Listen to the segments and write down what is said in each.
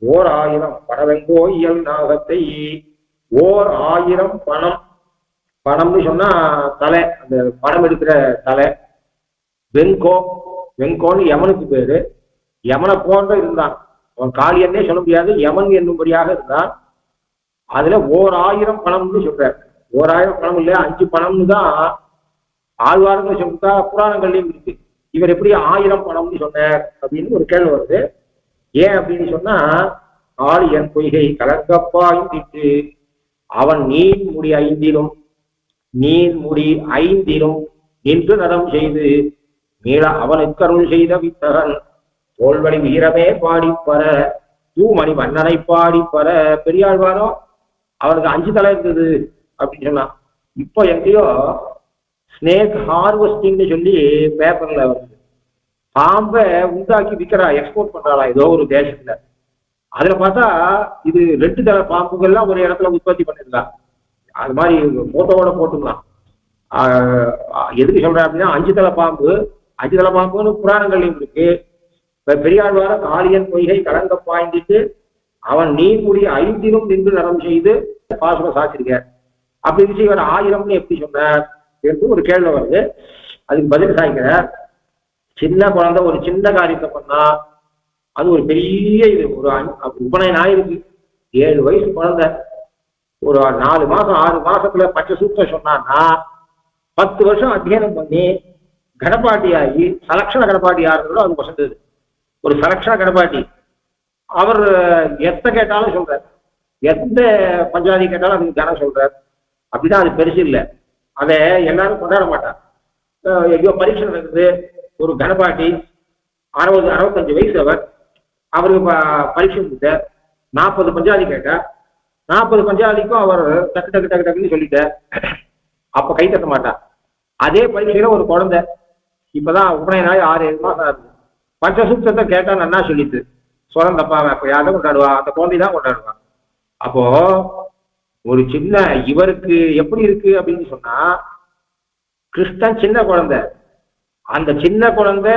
ஓர் ஆயிரம் பணவெங்கோயியல் நாகத்தை. ஓர் ஆயிரம் பணம். பணம்னு சொன்னா தலை அந்த பணம் எடுக்கிற தலை. வெங்கோ வெங்கோன்னு யமனுக்கு பேரு. யமனை போன்ற இருந்தான். அவன் காளியன்னே சொல்ல முடியாது. யமன் என்னும்படியாக இருந்தான். அதுல ஓர் ஆயிரம் பணம்னு சொல்றார். ஓர் ஆயிரம் பணம் இல்லையா? அஞ்சு பணம்னு தான் ஆழ்வார்கள் சொல்லிட்டா புராணங்கள்லையும் இருக்கு. இவர் எப்படி ஆயிரம் பணம்னு சொன்னார் அப்படின்னு ஒரு கேள்வி வருது. ஏன் அப்படின்னு சொன்னா ஆழியன் பொய்கை கலங்கப்பாய்ந்திட்டு அவன் நீர் முடி ஐந்திலும் நீர் முடி ஐந்திலும் நின்று நடம் செய்து மீள அவனுக்கு அருள் செய்த வித்தகன். தோல்வழி வீரமே பாடிப்பற தூமணி மன்னனை பாடிப்பற பெரியாழ்வாரோ அவனுக்கு அஞ்சு தலை இருந்தது அப்படின்னு சொன்னான். இப்போ எங்கேயோ ஸ்னேக் ஹார்வெஸ்டிங்னு சொல்லி பேப்பர்ல வருது. பாம்பை உண்டாக்கி விற்கிறா எக்ஸ்போர்ட் பண்றாளா ஏதோ ஒரு தேசத்துல. அதுல பார்த்தா இது ரெண்டு தலை பாம்புகள்லாம் ஒரு இடத்துல உற்பத்தி பண்ணிருக்கா. அது மாதிரி போட்டோவோட போட்டுக்கலாம். எதுக்கு சொல்றேன் அப்படின்னா அஞ்சு தலை பாம்பு அஞ்சு தலை பாம்புன்னு புராணங்கள்லையும் இருக்கு. இப்ப பெரியாழ்வார காளியன் பொய்கை கலங்க பாய்ந்திட்டு அவன் நீர்முடி ஐந்திலும் நின்று நரம் செய்து பாசுரம் சாச்சிருக்க அப்படி இருந்துச்சு இவர் ஆயிரம்னு எப்படி சொன்னார்? என்று ஒரு கேள்வி வருது. அதுக்கு பதில் சாய்க்கிறார். சின்ன குழந்தை ஒரு சின்ன காரியத்தை பண்ணா அது ஒரு பெரிய இது. ஒரு உபநயன் ஆயிருக்கு. ஏழு வயசு குழந்தை. ஒரு நாலு மாசம் ஆறு மாசத்துல பச்சை சூத்திரம் சொன்னான்னா பத்து வருஷம் அத்தியனம் பண்ணி கணபாட்டி ஆகி சலக்ஷண கணபாட்டி யாருங்களோ அது வசந்தது. ஒரு சலக்ஷண கடப்பாட்டி. அவர் எத்த கேட்டாலும் சொல்றார். எந்த பஞ்சாதி கேட்டாலும் அதுக்கு கனம் சொல்றார். அப்படிதான் அது பெருசு இல்லை. அதை எல்லாரும் கொண்டாட மாட்டார். ஐயோ பரீட்சை நடக்குது. ஒரு கனபாட்டி அறுபது அறுபத்தஞ்சு வயசு அவர் அவருக்கு பரிசு பரீட்சை கொடுத்தார். நாற்பது பஞ்சாதி கேட்டார். நாற்பது பஞ்சாதிக்கும் அவர் டக்கு டக்கு டக்கு டக்குன்னு சொல்லிட்டார். அப்ப கை தட்ட மாட்டார். அதே பரீட்சையில ஒரு குழந்தை. இப்பதான் உபநயனாய் ஆறு ஏழு மாசம் ஆகுது. பஞ்சசூத்திரத்தை கேட்டா நன்னா சொல்லிட்டு சொரம் தப்பாவன் அப்ப யாரும் கொண்டாடுவா? அந்த குழந்தை தான் கொண்டாடுவான். அப்போ ஒரு சின்ன இவருக்கு எப்படி இருக்கு அப்படின்னு சொன்னா கிருஷ்ணன் சின்ன குழந்தை. அந்த சின்ன குழந்தை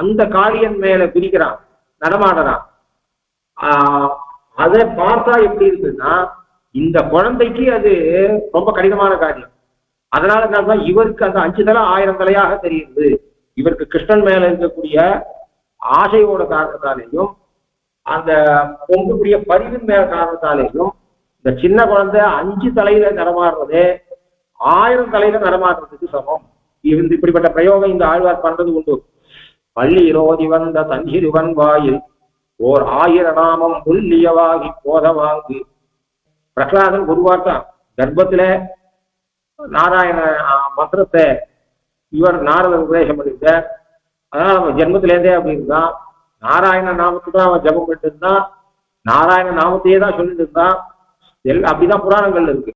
அந்த காளியன் மேல குதிக்கிறான் நடமாடுறான். அதை பார்த்தா எப்படி இருக்குன்னா இந்த குழந்தைக்கு அது ரொம்ப கடினமான காரியம். அதனால தான் இவருக்கு அந்த அஞ்சு தலை ஆயிரம் தலையாக தெரியுது. இவருக்கு கிருஷ்ணன் மேல இருக்கக்கூடிய ஆசையோட காரணத்தாலேயும் அந்த பொங்கக்கூடிய பரிவின் மேல காரணத்தாலேயும் இந்த சின்ன குழந்தை அஞ்சு தலையில நடமாடுறது ஆயிரம் தலையில நடமாடுறதுக்கு சமம். இருந்து இப்படிப்பட்ட பிரயோகம் இந்த ஆழ்வார் பண்றது உண்டு. பள்ளி இரோதி வந்த தஞ்சிருவன் வாயில் ஓர் ஆயிர நாமம் புல்லியவாகி போதவாங்கு. பிரகலாதன் குருவார்த்தான் கர்ப்பத்துல நாராயண மந்திரத்தை இவர் நாரதர் உபதேசம் பண்ணிட்டார் அதனால அவன் ஜென்மத்திலேருந்தே அப்படி இருந்தான். நாராயண நாமத்தை தான் அவன் ஜபம் பண்ணிட்டு இருந்தான். நாராயண நாமத்தையே தான் சொல்லிட்டு இருந்தான். எல் அப்படிதான் புராணங்கள்ல இருக்கு.